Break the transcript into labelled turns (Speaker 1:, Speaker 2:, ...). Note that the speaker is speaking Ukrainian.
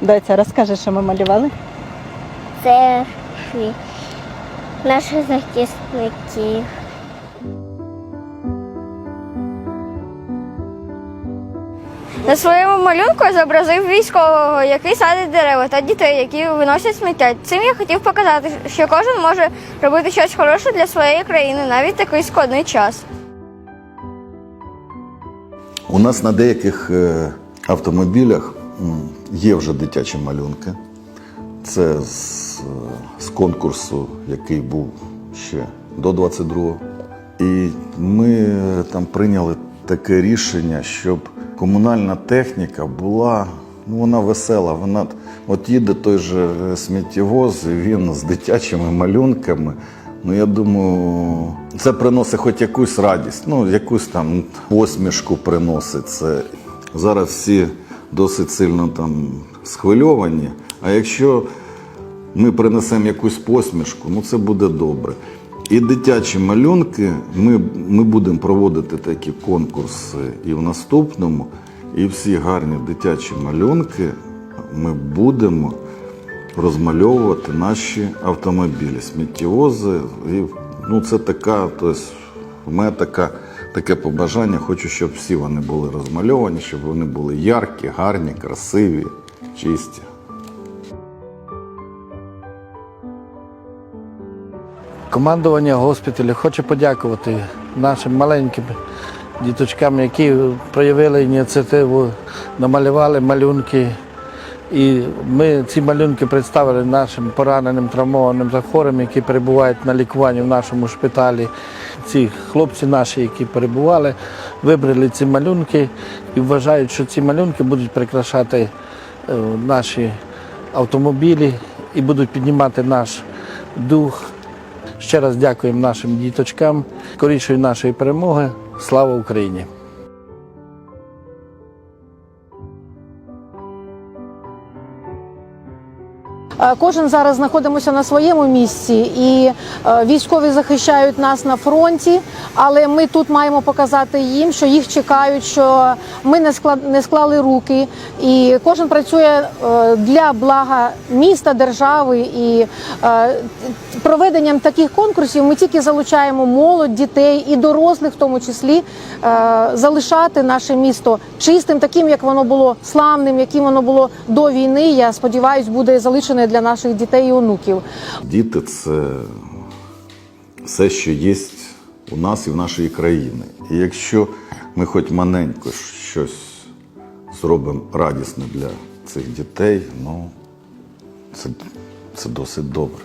Speaker 1: Доця, розкажи, що ми малювали?
Speaker 2: Це наших захисників.
Speaker 3: На своєму малюнку я зобразив військового, який садить дерева, та дітей, які виносять сміття. Цим я хотів показати, що кожен може робити щось хороше для своєї країни, навіть такий складний час.
Speaker 4: У нас на деяких е, автомобілях є вже дитячі малюнки. Це з, з конкурсу, який був ще до 22-го. І ми там прийняли таке рішення, щоб комунальна техніка була, ну вона весела. Вона от їде той же сміттєвоз, і він з дитячими малюнками. Ну, я думаю, це приносить хоч якусь радість, ну, якусь там посмішку приносить. Зараз всі досить сильно там схвильовані. А якщо ми принесемо якусь посмішку, ну це буде добре. І дитячі малюнки, ми, ми будемо проводити такі конкурси і в наступному, і всі гарні дитячі малюнки ми будемо розмальовувати наші автомобілі, сміттєвози. І, ну, це така, тобто, у мене така, таке побажання. Хочу, щоб всі вони були розмальовані, щоб вони були яркі, гарні, красиві, чисті.
Speaker 5: Командування госпіталю хоче подякувати нашим маленьким діточкам, які проявили ініціативу, намалювали малюнки. І ми ці малюнки представили нашим пораненим, травмованим та хворим, які перебувають на лікуванні в нашому шпиталі. Ці хлопці наші, які перебували, вибрали ці малюнки і вважають, що ці малюнки будуть прикрашати е, наші автомобілі і будуть піднімати наш дух. Ще раз дякуємо нашим діточкам, скорішої нашої перемоги. Слава Україні!
Speaker 6: Кожен зараз знаходимося на своєму місці, і е, військові захищають нас на фронті. Але ми тут маємо показати їм, що їх чекають, що ми не не склали руки, і кожен працює е, для блага міста, держави. І е, проведенням таких конкурсів ми тільки залучаємо молодь, дітей і дорослих, в тому числі, е, залишати наше місто чистим, таким як воно було славним, яким воно було до війни. Я сподіваюся, буде залишене для наших дітей і онуків.
Speaker 4: Діти це все, що є у нас і в нашій країні. І якщо ми хоч маленько щось зробимо радісне для цих дітей, ну це, це досить добре.